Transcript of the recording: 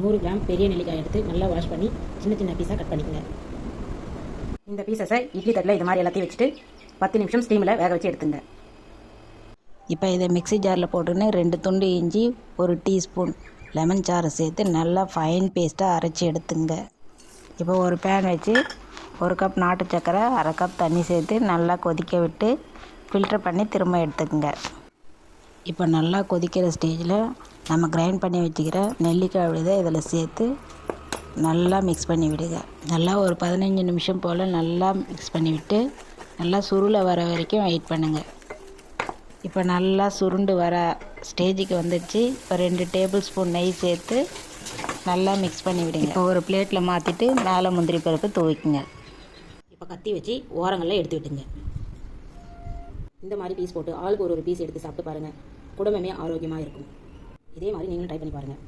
நூறு கிராம் பெரிய நெல்லிக்காய் எடுத்து நல்லா வாஷ் பண்ணி சின்ன சின்ன பீஸாக கட் பண்ணிக்கோங்க. இந்த பீசஸை இட்லி தட்டில் இது மாதிரி எல்லாத்தையும் வச்சுட்டு பத்து நிமிஷம் ஸ்டீமில் வேக வச்சு எடுத்துங்க. இப்போ இதை மிக்ஸி ஜாரில் போட்டுன்னு ரெண்டு துண்டு இஞ்சி ஒரு டீஸ்பூன் லெமன் சாறை சேர்த்து நல்லா ஃபைன் பேஸ்ட்டாக அரைச்சி எடுத்துங்க. இப்போ ஒரு பேன் வச்சு ஒரு கப் நாட்டு சர்க்கரை அரை கப் தண்ணி சேர்த்து நல்லா கொதிக்க விட்டு ஃபில்டர் பண்ணி திரும்ப எடுத்துக்கங்க. இப்போ நல்லா கொதிக்கிற ஸ்டேஜில் நம்ம கிரைண்ட் பண்ணி வச்சுக்கிற நெல்லிக்காய் விழுதை இதில் சேர்த்து நல்லா மிக்ஸ் பண்ணி விடுங்க நல்லா ஒரு பதினஞ்சு நிமிஷம் போல் நல்லா மிக்ஸ் பண்ணி விட்டு நல்லா சுருளை வர வரைக்கும் வெயிட் பண்ணுங்கள் இப்போ நல்லா சுருண்டு வர ஸ்டேஜுக்கு வந்துடுச்சு. இப்போ ரெண்டு டேபிள் ஸ்பூன் நெய் சேர்த்து நல்லா மிக்ஸ் பண்ணி விடுங்க. இப்போ ஒரு பிளேட்டில் மாற்றிட்டு மேலே முந்திரி பருப்பு துவைக்குங்க. இப்போ கத்தி வச்சு ஓரங்களில் எடுத்து விட்டுங்க. இந்த மாதிரி பீஸ் போட்டு ஆளுக்கு ஒரு ஒரு பீஸ் எடுத்து சாப்பிட்டு பாருங்கள் குடும்பமே ஆரோக்கியமாக இருக்கும். இதே மாதிரி நீங்களும் ட்ரை பண்ணி பாருங்கள்